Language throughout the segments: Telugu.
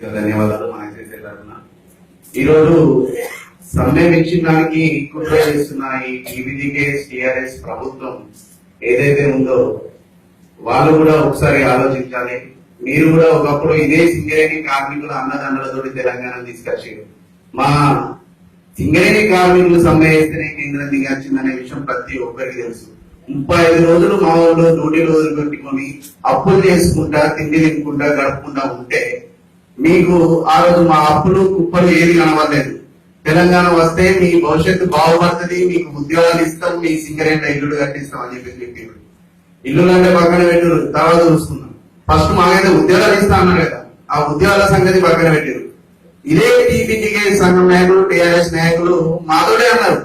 ధన్యవాదాలు మన చేసే తరఫున. ఈరోజు సమ్మె వీక్షించడానికి కుట్ర చేస్తున్న ఈ టీవీజీకేఎస్ టిఆర్ఎస్ ప్రభుత్వం ఏదైతే ఉందో వాళ్ళు కూడా ఒకసారి ఆలోచించాలి. మీరు కూడా ఒకప్పుడు ఇదే సింగరేణి కార్మికుల అన్నదండలతోటి తెలంగాణ తీసుకొచ్చారు. మా సింగరేణి కార్మికులు సమ్మె చేస్తేనే కేంద్రం దిగాల్సిందనే విషయం ప్రతి ఒక్కరికి తెలుసు. ముప్పై ఐదు రోజులు మా వాళ్ళు డ్యూటీ రోజులు పెట్టుకొని అప్పులు చేసుకుంటా తిండి తినుకుంటా గడుపుకుంటా ఉంటే మీకు ఆ రోజు మా అప్పులు కుప్పలు ఏది కనబడలేదు. తెలంగాణ వస్తే మీ భవిష్యత్తు బాగుపడుతుంది మీకు ఉద్యోగాలు ఇస్తాం మీ సింగరేట్ ఇల్లుడు కట్టిస్తాం అని చెప్పేసి చెప్పారు ఇల్లులు అంటే పక్కన పెట్టారు తర్వాత చూసుకున్నాం ఫస్ట్ మాకైతే ఉద్యోగాలు ఇస్తా అన్నారు కదా ఆ ఉద్యోగాల సంగతి పక్కన పెట్టారు. ఇదే టీపీటీకే సంఘం నాయకులు టీఆర్ఎస్ నాయకులు మాతోడే అన్నారు.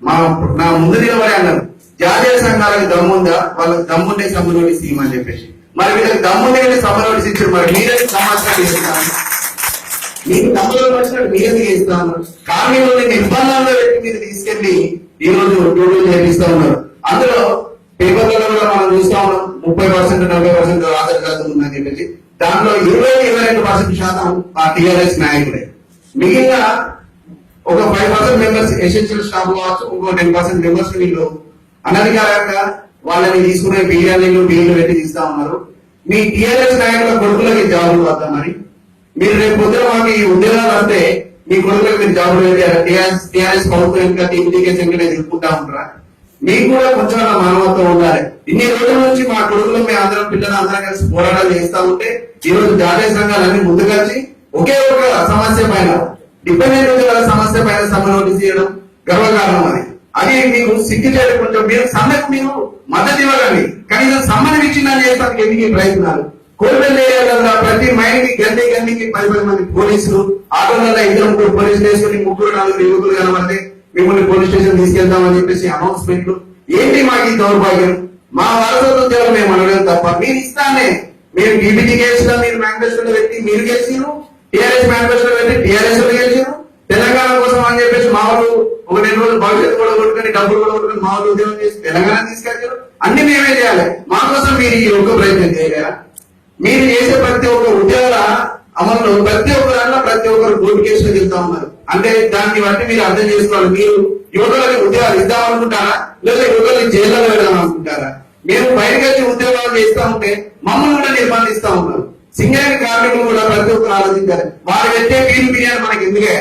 మా నా ముందు నిలబడి అన్నారు. జాతీయ సంఘాలకు దమ్ముందా? వాళ్ళకి దమ్ముండే సభ సీమ్ అని చెప్పేసి. మరి వీళ్ళకి దమ్ముండే సభ సభలో ఇచ్చారు మరి మీరే సమాచారం చేస్తాను మీకు దమ్ములో వచ్చినట్టు మీరే చేస్తాను కార్మికులని నిర్బంధాల్లో పెట్టి మీరు తీసుకెళ్ళి ఈ రోజు డ్యూటీలు చేపిస్తా ఉన్నారు. అందులో పేపర్లలో కూడా మనం చూస్తా ఉన్నాం. ముప్పై పర్సెంట్ నలభై పర్సెంట్ ఆధార్ కార్డు ఉందని చెప్పేసి. దాంట్లో ఇరవై ఇరవై రెండు పర్సెంట్ శాతం ఆ టీఆర్ఎస్ నాయకుడే. మిగిలిన ఒక five percent members essential staff కావచ్చు ఇంకో టెన్ పర్సెంట్ మెంబర్స్ వీళ్ళు అనధికారంగా వాళ్ళని తీసుకునే బిర్యానీలు బిల్లు పెట్టి తీస్తా ఉన్నారు. మీ టీఆర్ఎస్ నాయకుల కొడుకులకి జాబులు వద్దామని మీరు. రేపు పొద్దున మాకు ఈ ఉద్యోగాలు వస్తే మీ కొడుకులకు మీరు జాబులు టీఆర్ఎస్ టీఆర్ఎస్ ప్రభుత్వం ఇంకా టీపీటీకే సెంటర్ ఎదుర్కొంటా ఉంటారా? మీకు కూడా కొంచెం మానవత్వం ఉండాలి. ఇన్ని రోజుల నుంచి మా కొడుకులు మీ అందరం పిల్లలు అందరం కలిసి పోరాటాలు చేస్తా ఉంటే ఈ రోజు జాతీయ సంఘాలు అన్ని ముందుకొచ్చి ఒకే ఒక సమస్య పైన డిపెండెంట్ ఉద్యోగాల సమస్య పైన సమన్వయం చేయడం గర్వకారణం అది అది మీకు సిగ్గు చేయడం కొంచెం మీరు సమ్మెకు మీరు మద్దతు ఇవ్వకండి. కనీసం సమ్మని విచ్ఛిన్నాన్ని చేస్తానికి ఎందుకు ప్రయత్నాలు. కోల్పెల్ ఏరియాలో ప్రతి మైండ్కి గండి పది పది మంది పోలీసులు ఆటోలలో ఇద్దరు ముగ్గురు పోలీసులు వేసుకుని ముగ్గురు నాలుగు యువకులు కనబడితే మిమ్మల్ని పోలీస్ స్టేషన్ తీసుకెళ్తామని చెప్పేసి అనౌన్స్మెంట్లు. ఏంటి మాకు ఈ దౌర్భాగ్యం? మా వారసత్వ ఉద్యోగం మేము అనలేదు తప్ప మీరు ఇస్తానే. మీరు టీబీటీ కేసులో మీరు మేనిఫెస్టోలో పెట్టి మీరు గెలిచిరు టీఆర్ఎస్ మేనిఫెస్టోలో పెట్టి టీఆర్ఎస్లో గెలిచిరు తెలంగాణ కోసం అని చెప్పేసి మా వాళ్ళు ఒక నెల రోజులు భవిష్యత్తు కూడా కొట్టుకొని డబ్బులు కూడా కొట్టుకొని మాకు ఉద్యోగం చేసి తెలంగాణ తీసుకెళ్తారు అన్ని మేమే చేయాలి. మా కోసం మీరు ఈ ఒక్క ప్రయత్నం చేయలేరా? మీరు చేసే ప్రతి ఒక్క ఉద్యోగాల అమలులో ప్రతి ఒక్క దాంట్లో ప్రతి ఒక్కరు కోర్టు కేసులు చెప్తా ఉన్నారు. అంటే దాన్ని బట్టి మీరు అర్థం చేసుకోవాలి. మీరు యువకులకి ఉద్యోగాలు ఇద్దామనుకుంటారా? లేదా యువకులకి జైల్లో పెడదాం అనుకుంటారా మేము బయటకు వచ్చి ఉద్యోగాలు చేస్తా ఉంటే మమ్మల్ని కూడా నిర్బంధిస్తా ఉన్నారు. సింగరేణి కార్మికులు కూడా ప్రతి ఒక్కరు ఆలోచించారు వారు పెట్టే పీలు బిర్యానీ మనకి ఎందుకే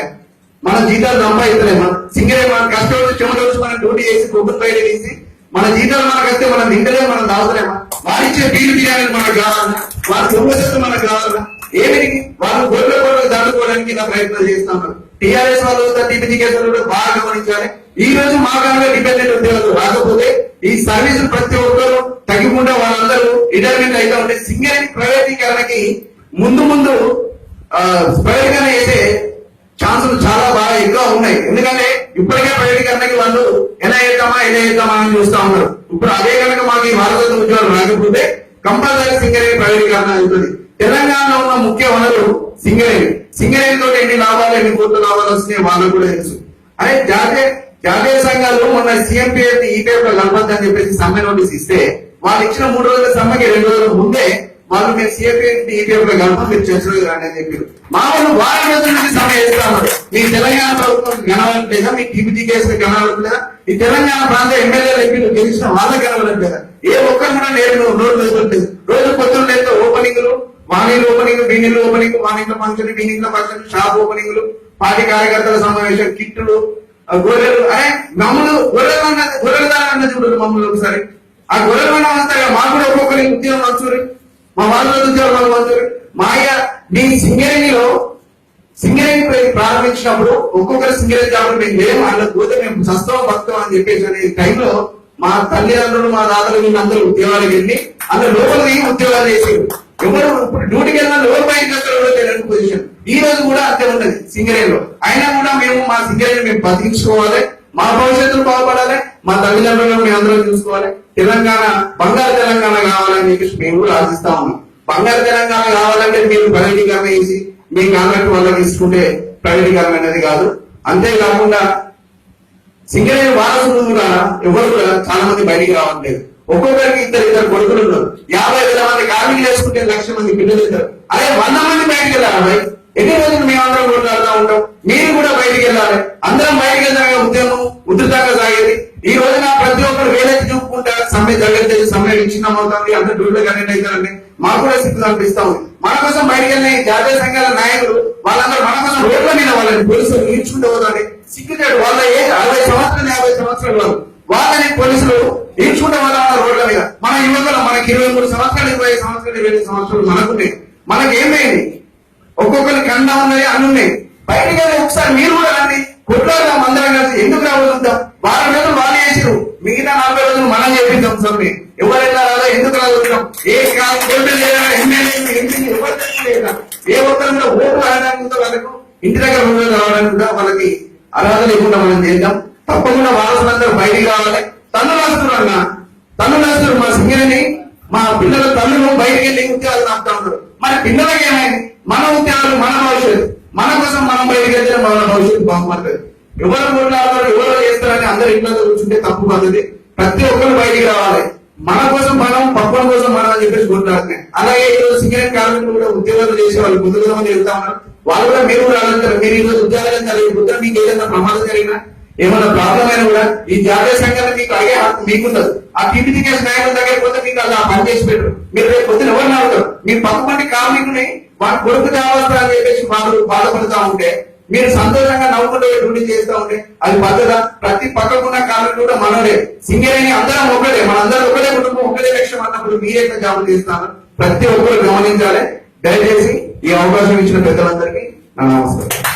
మన జీతాలు సంపాదిస్తలే. సింగరే మన కష్టపడి చెమట వచ్చి మనం డ్యూటీ చేసి కొబ్బరి బయట తీసి మన జీతాలు మనకు వస్తే మనం తింటలేము మనం తాగుతలేమా వారు ఇచ్చే పీలు బిర్యానీ మనకు కావాలన్నా వారి సొమ్ము మనకు కావాలన్నా ఏమిటి? వాళ్ళు గొర్రెల గొర్రెలు దాటుకోవడానికి ఇలా ప్రయత్నం చేస్తున్నారు టీఆర్ఎస్ వాళ్ళు టీపీజీ కేసులు కూడా బాగా గమనించాలి. ఈ రోజు మా కాలంలో డిపెండెంట్ ఉద్యోగాలు రాకపోతే ఈ సర్వీస్ ప్రతి ఒక్కరు తగ్గకుండా వాళ్ళందరూ రిటైర్మెంట్ అయితే ఉంటే సింగరేణి ప్రైవేటీకరణకి ముందు ముందు ప్రైవేట్ గానే అయితే ఛాన్సులు చాలా బాగా ఎక్కువ ఉన్నాయి. ఎందుకంటే ఇప్పటికే ప్రైవేటీకరణకి వాళ్ళు ఎలా చేద్దామా ఎలా చేద్దామా అని చూస్తా ఉన్నారు. ఇప్పుడు అదే కనుక మాకు ఈ భారతదేశ ఉద్యోగాలు రాకపోతే కంపల్సరీ సింగరేణి ప్రైవేటీకరణ అవుతుంది. తెలంగాణలో ఉన్న ముఖ్య వనరు సింగరేణి. సింగరేణి తోటి ఎన్ని లాభాలు ఎన్ని కోట్ల లాభాలు వస్తున్నాయి వాళ్ళకు కూడా తెలుసు. అదే జాతీయ జాతీయ సంఘాలు మొన్న సీఎం పేరు ఈ పేరు కలపద్దని చెప్పేసి సమ్మె నోటీస్ ఇస్తే వాళ్ళు ఇచ్చిన మూడు రోజుల సమ్మెకి రెండు రోజుల ముందే వాళ్ళు మీరు సీఎం ఈ పేరు మీరు చర్చలు రాండి అని చెప్పారు. మా వాళ్ళు వారం రోజుల నుంచి సభ చేస్తాము మీ తెలంగాణ ప్రభుత్వం కనవట్లేదా మీ టీపీటీ కేసులు కనవట్లేదా ఈ తెలంగాణ ప్రాంత ఎమ్మెల్యేలు ఎంపీలు గెలిచిన వాళ్ళకి కనవట్లేదా ఏ ఒక్కరు కూడా నేను రోజు వేసుకోవట్లేదు రోజు పొద్దున్న లేదా ఓపెనింగ్లు వాణిలు ఓపెనింగ్ బీనీలు ఓపెనింగ్ వాణిజ్య ఫంక్షన్ బీనీల ఫంక్షన్ షాప్ ఓపెనింగ్లు పార్టీ కార్యకర్తల సమావేశం కిట్లు గొర్రెలు అరే మమ్మల్ని గొర్రెలు అన్నది గొర్రెలు దాని అన్నది చూడరు మమ్మల్ని ఒకసారి. ఆ గొర్రెలు మనం అంతా మాకు కూడా ఒక్కొక్కరి ఉద్యోగం మంచూరి మా వాళ్ళు ఉద్యోగం మాకు మా అయ్య మీ సింగరేణిలో సింగరేణి ప్రారంభించినప్పుడు ఒక్కొక్కరు సింగరేణి కాబట్టి మేము లేము అన్న పోతే మేము సస్తం భక్తం అని చెప్పేసి అనే టైంలో మా తల్లిదండ్రులు మా దాదాలు వీళ్ళందరూ ఉద్యోగాలకు వెళ్ళి అందరూ లోపలికి ఉద్యోగాలు చేసి ఎవరు ఇప్పుడు డ్యూటీకి వెళ్ళిన లోపల బయటకు తెలియని పొజిషన్ ఈ రోజు కూడా అంతే ఉన్నది సింగరేణిలో. అయినా కూడా మేము మా సింగరేణి మేము బతికించుకోవాలి. మా భవిష్యత్తును బాగుపడాలి. మా తల్లిదండ్రులను మేము అందరం చూసుకోవాలి. తెలంగాణ బంగారు తెలంగాణ కావాలని మేము కూడా ఆశిస్తా ఉన్నాం. బంగారు తెలంగాణ కావాలంటే మీరు ప్రైవేటీకరణ చేసి మీ కాంట్రాక్ట్ వాళ్ళకి తీసుకుంటే ప్రైవేటీకరణ అనేది కాదు. అంతేకాకుండా సింగరేణి వారసులు కూడా ఎవరు కూడా చాలా మంది బయటికి రావట్లేదు ఒక్కొక్కరికి ఇద్దరు ఇద్దరు కొడుకులు ఉన్నారు. యాభై వేల మంది కార్మికులు వేసుకుంటే లక్ష మంది పిల్లలు ఇద్దరు. అదే వంద మంది బయటికి వెళ్ళారు ఎన్ని రోజులు మేమందరం కొట్లాడుతూ ఉంటాం? మీరు కూడా బయటికి వెళ్ళాలి. అందరం బయటికి వెళ్ళాక ఉద్యమం ఉధృతంగా సాగేది. ఈ రోజున ప్రతి ఒక్కరు వేలెత్తి చూపుకుంటా సమ్మె చేసి సమ్మె విచ్ఛిన్నం అవుతుంది అందరు డ్యూటీలో కనెక్ట్ అవుతారండి. మాకు కూడా సిగ్గు అనిపిస్తా ఉంది. మన కోసం బయటికి వెళ్ళిన జాతీయ సంఘాల నాయకులు వాళ్ళందరూ మన కోసం రోడ్ల మీద వాళ్ళని పోలీసులు ఈడ్చుకుంటూ పోతారు. సిగ్గుచాడు వాళ్ళ ఏజ్ అరవై సంవత్సరాలు యాభై సంవత్సరాలు వాళ్ళని పోలీసులు ఈడ్చుకుంటే వాళ్ళ రోడ్ల మీద. మన యువకులు మనకి ఇరవై మూడు సంవత్సరాలు ఇరవై సంవత్సరాలు ఇరవై సంవత్సరాలు మనకున్నాయి మనకి ఏమైంది ఒక్కొక్కరి కన్నా ఉన్నాయి అన్ని ఉన్నాయి. బయటికి వెళ్ళి ఒకసారి మీరు కూడా రండి. కొట్లాడదాం అందరం కలిసి. ఎందుకు రావద్దాం వారం రోజులు వాళ్ళు చేసిరు మిగతా నలభై రోజులు మనం చేపిద్దాం సమ్మె ఎవరైనా రాదా ఎందుకు రావద్దాం ఏ కాదు ఏ ఒక్కరు ఓటు రావడానికి వాళ్ళకు? ఇంటి దగ్గర రావడానికి కూడా వాళ్ళకి? అర్హత లేకుండా మనం చేద్దాం. తప్పకుండా వారసులందరూ బయటికి రావాలి. తన్ను రాస్తున్నారు అన్న. తను రాస్తున్నారు మా సింగరేణి. మా పిల్లల తల్లులు బయటికి వెళ్ళి ఉద్యోగాలు ఆపుతా ఉన్నారు. మరి పిల్లలకి ఏమైంది మన ఉద్యోగాలు మన భవిష్యత్తు. మన కోసం మనం బయటికి వెళ్తే మన భవిష్యత్తు బాగుపడుతుంది. ఎవరు కొట్లాడతారు ఎవరు చేస్తారని అందరు ఇంట్లో కూర్చుంటే తప్పు పద్ధతి. ప్రతి ఒక్కరు బయటికి రావాలి. మన కోసం మనం పక్కన కోసం మనం అని చెప్పేసి కొట్లాడుతున్నాయి. అలాగే ఈరోజు రోజు కార్మికులు కూడా ఉద్యోగాలు చేసే వాళ్ళు ముందుగా మంది వెళ్తా ఉన్నారు. వాళ్ళు కూడా మీరు కూడా రాలంటారు మీరు ఈరోజు రోజు ఉద్యోగాలు జరిగిపోతే మీకు ఏదైనా ప్రమాదం జరిగినా ఏమైనా ప్రాబ్లం అయినా కూడా ఈ జాతీయ సంఘాన్ని మీకు అడిగే హక్కు మీకుండదు. ఆ టీపీటీకేస్ నాయకుల దగ్గర పోతే మీకు అలా పని చేసి పెట్టరు. మీరు రేపు పొద్దున ఎవరిని అడుగుతారు మీ పక్కమంది కార్మికుని వాడి కొడుకు కావాల్సి అని చెప్పేసి వాళ్ళు బాధపడుతూ ఉంటే మీరు సంతోషంగా నవ్వుకుంటూ డ్యూటీ చేస్తూ ఉంటే అది పద్ధత ప్రతి పక్కకున్న కార్మికుడు కూడా మనోడే సింగరేణి అందరం ఒకటే మనందరం ఒకటే కుటుంబం ఒకటే లక్ష్యం అన్నప్పుడు మీరే జాబులు చేస్తాను ప్రతి ఒక్కరు గమనించాలి. దయచేసి ఈ అవకాశం ఇచ్చిన పెద్దలందరికీ నా నమస్కారం.